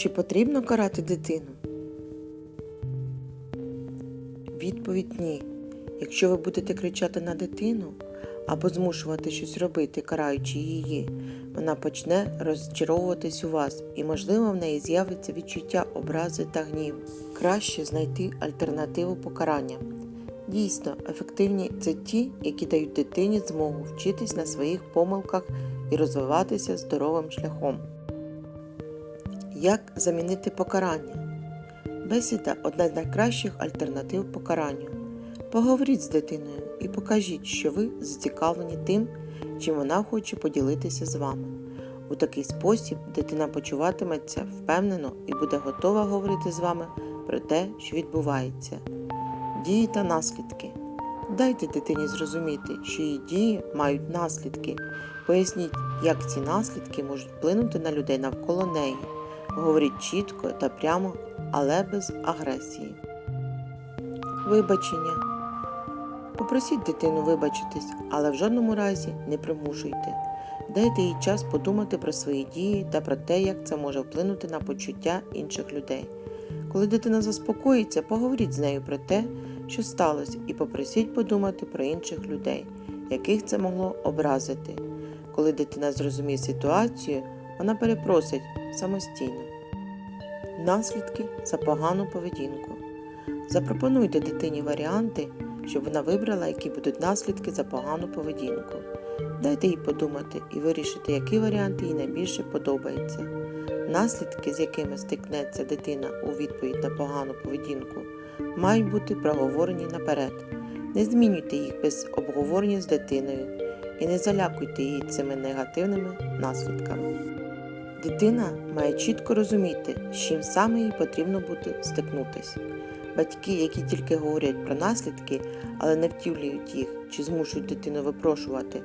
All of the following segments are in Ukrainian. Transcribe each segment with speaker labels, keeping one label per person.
Speaker 1: Чи потрібно карати дитину? Відповідь ні. Якщо ви будете кричати на дитину або змушувати щось робити, караючи її, вона почне розчаровуватись у вас і, можливо, в неї з'явиться відчуття образи та гніву. Краще знайти альтернативу покарання. Дійсно, ефективні це ті, які дають дитині змогу вчитись на своїх помилках і розвиватися здоровим шляхом. Як замінити покарання? Бесіда одна з найкращих альтернатив покаранню. Поговоріть з дитиною і покажіть, що ви зацікавлені тим, чим вона хоче поділитися з вами. У такий спосіб дитина почуватиметься впевнено і буде готова говорити з вами про те, що відбувається. Дії та наслідки. Дайте дитині зрозуміти, що її дії мають наслідки. Поясніть, як ці наслідки можуть вплинути на людей навколо неї. Говоріть чітко та прямо, але без агресії. Вибачення. Попросіть дитину вибачитись, але в жодному разі не примушуйте. Дайте їй час подумати про свої дії та про те, як це може вплинути на почуття інших людей. Коли дитина заспокоїться, поговоріть з нею про те, що сталося, і попросіть подумати про інших людей, яких це могло образити. Коли дитина зрозуміє ситуацію, вона перепросить самостійно. Наслідки за погану поведінку. Запропонуйте дитині варіанти, щоб вона вибрала, які будуть наслідки за погану поведінку. Дайте їй подумати і вирішити, який варіант їй найбільше подобається. Наслідки, з якими стикнеться дитина у відповідь на погану поведінку, мають бути проговорені наперед. Не змінюйте їх без обговорення з дитиною і не залякуйте її цими негативними наслідками. Дитина має чітко розуміти, з чим саме їй потрібно буде стикнутись. Батьки, які тільки говорять про наслідки, але не втілюють їх чи змушують дитину випрошувати,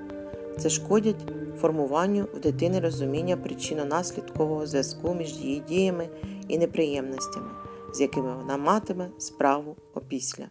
Speaker 1: це шкодять формуванню в дитини розуміння причинно-наслідкового зв'язку між її діями і неприємностями, з якими вона матиме справу опісля.